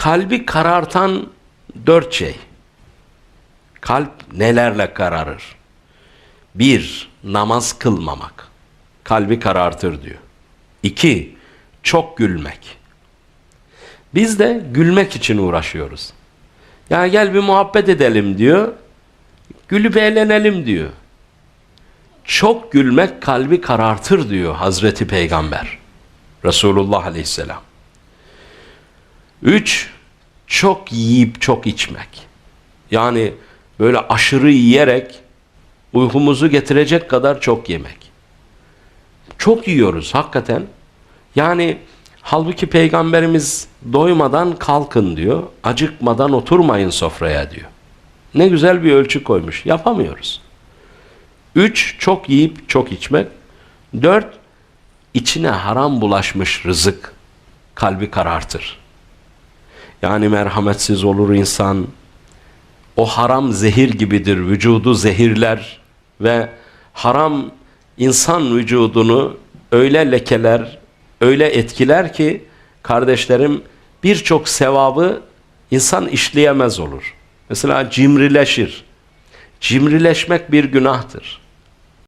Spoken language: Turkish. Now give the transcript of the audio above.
kalbi karartan dört şey. Kalp nelerle kararır? Bir, namaz kılmamak. Kalbi karartır diyor. İki, çok gülmek. Biz de gülmek için uğraşıyoruz. Ya gel bir muhabbet edelim diyor. Gülüp eğlenelim diyor. Çok gülmek kalbi karartır diyor Hazreti Peygamber. Resulullah Aleyhisselam. Üç, çok yiyip çok içmek. Yani böyle aşırı yiyerek uykumuzu getirecek kadar çok yemek. Çok yiyoruz hakikaten. Yani halbuki peygamberimiz doymadan kalkın diyor. Acıkmadan oturmayın sofraya diyor. Ne güzel bir ölçü koymuş. Yapamıyoruz. Üç, çok yiyip çok içmek. Dört, içine haram bulaşmış rızık kalbi karartır. Yani merhametsiz olur insan. O haram zehir gibidir. Vücudu zehirler ve haram insan vücudunu öyle lekeler, öyle etkiler ki kardeşlerim birçok sevabı insan işleyemez olur. Mesela cimrileşir. Cimrileşmek bir günahtır.